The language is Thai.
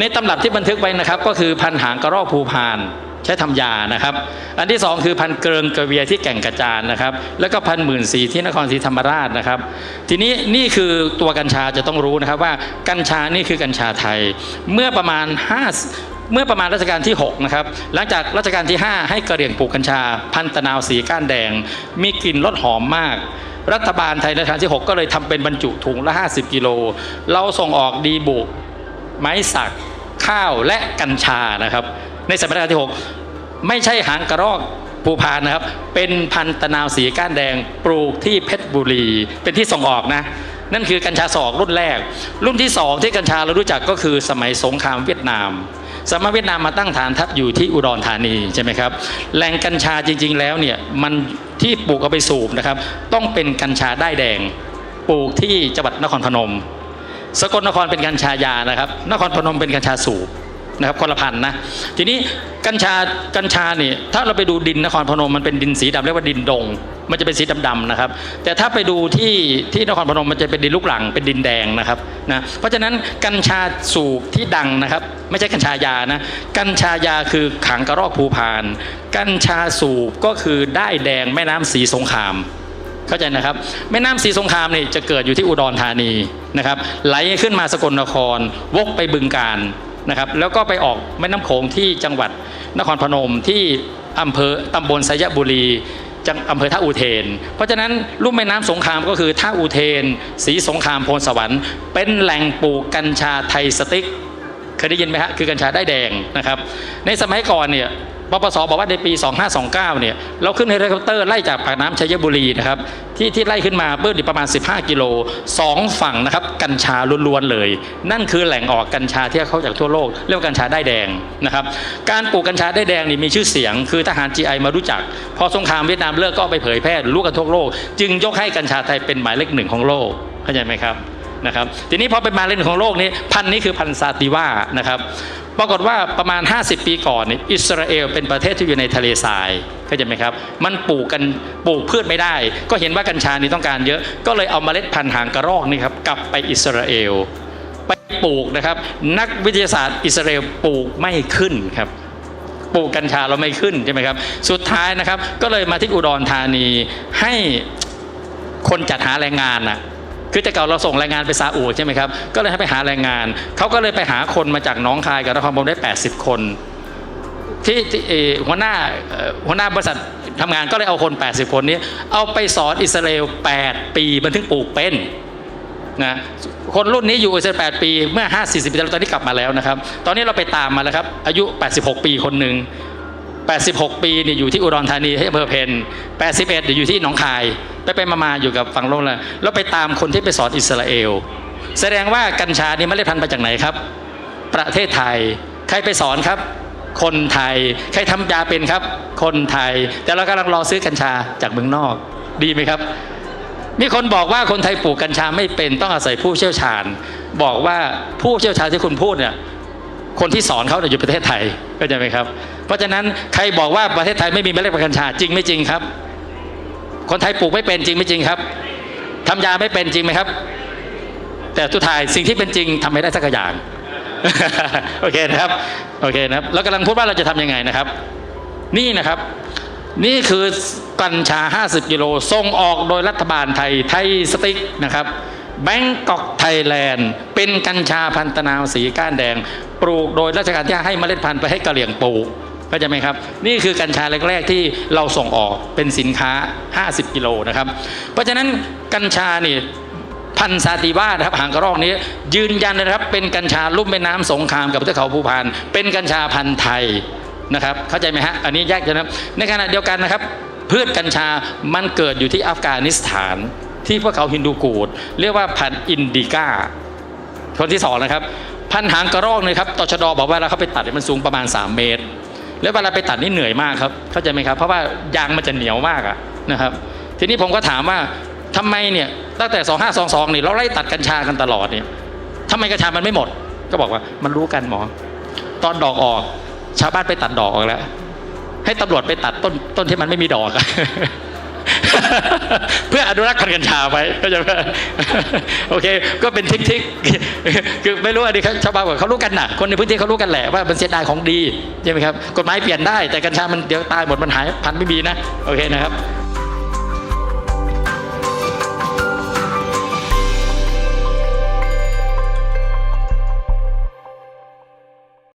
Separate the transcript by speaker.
Speaker 1: ในตำรับที่บันทึกไว้นะครับ ก็คือพันหางกระรอกภูพานใช้ทำยานะครับ อันที่สองคือพันเกริงกระเวียที่แก่งกระจานนะครับ แล้วก็พันหมื่นสีที่นครศรีธรรมราชนะครับ ทีนี้นี่คือตัวกัญชาจะต้องรู้นะครับว่ากัญชานี่คือกัญชาไทย เมื่อประมาณ 5 เมื่อประมาณรัชกาลที่6นะครับ หลังจากรัชกาลที่ 5 ให้กระเหรี่ยงปลูกกัญชา พันตะนาวสีก้านแดง มีกลิ่นรสหอมมากรัฐบาลไทยรัชกาลที่ 6 ก็เลยทำเป็นบรรจุถุงละ 50 กิโล เราส่งออกดีบุกไม้สัก ข้าวและกัญชานะครับ ในสมัยรัชกาลที่ 6 ไม่ใช่หางกระรอกภูพานนะครับ เป็นพันตะนาวสีก้านแดงปลูกที่เพชรบุรี เป็นที่ส่งออกนะนั่นคือกัญชาสอกรุ่นแรก รุ่นที่สองที่กัญชาเรารู้จักก็คือสมัยสงครามเวียดนาม สมัยเวียดนามมาตั้งฐานทัพอยู่ที่อุดรธานีใช่ไหมครับแหล่งกัญชาจริง ๆ แล้วเนี่ยมันที่ปลูกเอาไปสูบนะครับ ต้องเป็นกัญชาได้แดงปลูกที่จังหวัดนครพนม สกลนครเป็นกัญชายานะครับ นครพนมเป็นกัญชาสูบนะครับคนละพันนะทีนี้กัญชากัญชาเนี่ยถ้าเราไปดูดินนครพนมมันเป็นดินสีดำเรียกว่าดินดง มันจะเป็นสีดำๆนะครับ แต่ถ้าไปดูที่ที่นครพนมมันจะเป็นดินลูกหลังเป็นดินแดงนะครับนะเพราะฉะนั้นกัญชาสูบที่ดังนะครับ ไม่ใช่กัญชายานะกัญชายาคือขังกระรอกภูพาน กัญชาสูบก็คือได้แดงแม่น้ำสีสงคราม เข้าใจนะครับ แม่น้ำสีสงครามนี่จะเกิดอยู่ที่อุดรธานีนะครับ ไหลขึ้นมาสกลนคร วกไปบึงการนะครับ แล้วก็ไปออกแม่น้ำโขงที่จังหวัดนครพนมที่อำเภอตำบลไสยบุรีจังอำเภอท่าอุเทน เพราะฉะนั้นลุ่มแม่น้ำสงครามก็คือท่าอุเทน สีสงครามโพนสวรรค์ เป็นแหล่งปลูกกัญชาไทยสติ๊กเคยได้ยินไหมฮะคือกัญชาได้แดงนะครับ ในสมัยก่อนเนี่ย ปปสบอกว่าในปี 2529 เนี่ยเราขึ้นเฮลิคอปเตอร์ไล่จากปากน้ำชัยบุรีนะครับที่ที่ไล่ขึ้นมาเบื้องประมาณ 15 กิโลสองฝั่งนะครับกัญชาล้วนๆเลย นั่นคือแหล่งออกกัญชาที่เข้าจากทั่วโลกเรียกว่ากัญชาได้แดงนะครับการปลูกกัญชาได้แดงนี่มีชื่อเสียง คือทหาร GI มารู้จัก พอสงครามเวียดนามเลิกก็ไปเผยแพร่รู้กันทั่วโลก จึงยกให้กัญชาไทยเป็นหมายเลขหนึ่งของโลกเข้าใจไหมครับ นะครับทีนี้พอเป็นมาเลนของโลกนี้พันนี้คือพันซาติว่านะครับปรากฏว่าประมาณ 50 ปีก่อนเนี่ยอิสราเอลเป็นประเทศที่อยู่ในทะเลทรายเข้าใจไหมครับ มันปลูกกันปลูกพืชไม่ได้ ก็เห็นว่ากัญชานี่ต้องการเยอะก็เลยเอาเมล็ดพันธุ์หางกระรอกนี่ครับกลับไปอิสราเอลไปปลูกนะครับ นักวิทยาศาสตร์อิสราเอลปลูกไม่ขึ้นครับปลูกกัญชาเราไม่ขึ้นใช่ไหมครับ สุดท้ายนะครับ ก็เลยมาที่อุดรธานีให้คนจัดหาแรงงานน่ะ คือแต่เก่าเราส่งแรงงานไปซาอุใช่ไหมครับ ก็เลยให้ไปหาแรงงาน เขาก็เลยไปหาคนมาจากน้องคายกับนครพนมได้ 80 คนที่ที่หัวหน้าหัวหน้าบริษัททำงานก็เลยเอาคน 80 คนนี้ เอาไปสอนอิสราเอล 8 ปีมันถึงปลูกเป็นนะคนรุ่นนี้อยู่อิสราเอล 8 ปีเมื่อ 5 40 ปีแล้วตอนนี้กลับมาแล้วนะครับ ตอนนี้เราไปตามมาแล้วครับ อายุ 86 ปีคนหนึ่ง 86 ปีเนี่ยอยู่ที่อุดรธานีที่อำเภอเพน81เดี๋ยวอยู่ที่หนองคาย ไปไปมามาอยู่กับฝั่งโลกแล้วแล้วไปตามคนที่ไปสอนอิสราเอล แสดงว่ากัญชานี่เมล็ดพันธุ์มาจากไหนครับ ประเทศไทย ใครไปสอนครับ คนไทย ใครทำยาเป็นครับ คนไทย แต่เรากำลังรอซื้อกัญชาจากเมืองนอก ดีไหมครับ มีคนบอกว่าคนไทยปลูกกัญชาไม่เป็นต้องอาศัยผู้เชี่ยวชาญ บอกว่าผู้เชี่ยวชาญที่คุณพูดเนี่ย คนที่สอนเขาเนี่ยอยู่ประเทศไทย เข้าใจไหมครับ เพราะฉะนั้นใครบอกว่าประเทศไทยไม่มีเมล็ดพันธุ์กัญชาจริงไม่จริงครับ คนไทยปลูกไม่เป็นจริงไม่จริงครับทำยาไม่เป็นจริงไหมครับ แต่สุดท้ายสิ่งที่เป็นจริงทำไม่ได้สักอย่างโอเคนะครับโอเคนะครับเรากำลังพูดว่าเราจะทำยังไงนะครับ นี่นะครับ นี่คือกัญชา 50 กิโลส่งออกโดยรัฐบาลไทยไทยสติ๊กนะครับ แบงกอกไทยแลนด์ เป็นกัญชาพันตนาวสีก้านแดง ปลูกโดยราชการที่ให้เมล็ดพันธุ์ไปให้กะเหรี่ยงปลูกเข้าใจไหมครับ นี่คือกัญชาแรก ๆ ที่เราส่งออกเป็นสินค้า 50 กิโลนะครับ เพราะฉะนั้นกัญชานี่พันซาติว่านะครับหางกระรอกนี้ ยืนยันนะครับ เป็นกัญชาลุ่มแม่น้ำสงครามกับเทือกเขาภูพาน เป็นกัญชาพันธุ์ไทยนะครับ เข้าใจไหมฮะอันนี้แยกกันนะครับในขณะเดียวกันนะครับพืชกัญชามันเกิดอยู่ที่อัฟกานิสถาน ที่พวกเขาฮินดูกูด เรียกว่าพันอินดิก้าคนที่สองนะครับ พันหางกระรอกเลยครับตชดบอกว่าเราเขาไปตัดมันสูงประมาณ 3 เมตร แล้วเวลาไปตัดนี่เหนื่อยมากครับเข้าใจไหมครับ เพราะว่ายางมันจะเหนียวมากอะนะครับ ทีนี้ผมก็ถามว่าทำไมเนี่ยตั้งแต่ 2522นี่เราไล่ตัดกัญชากันตลอดเนี่ยทำไมกัญชามันไม่หมด ก็บอกว่ามันรู้กันหมอ ตอนดอกออก ชาวบ้านไปตัดดอกออกแล้วให้ตำรวจไปตัดต้นต้นที่มันไม่มีดอกอ เพื่ออนุรักษ์พันกัญชาไว้ก็จะโอเค ก็เป็นทิกทิกคือไม่รู้อันนี้ชาวบ้านเขารู้กันนะคนในพื้นที่เขารู้กันแหละว่ามันเสียดายของดีใช่ไหมครับกฎหมายเปลี่ยนได้แต่กัญชามันเดี๋ยวตายหมดมันหายพันไม่มีนะโอเคนะครับ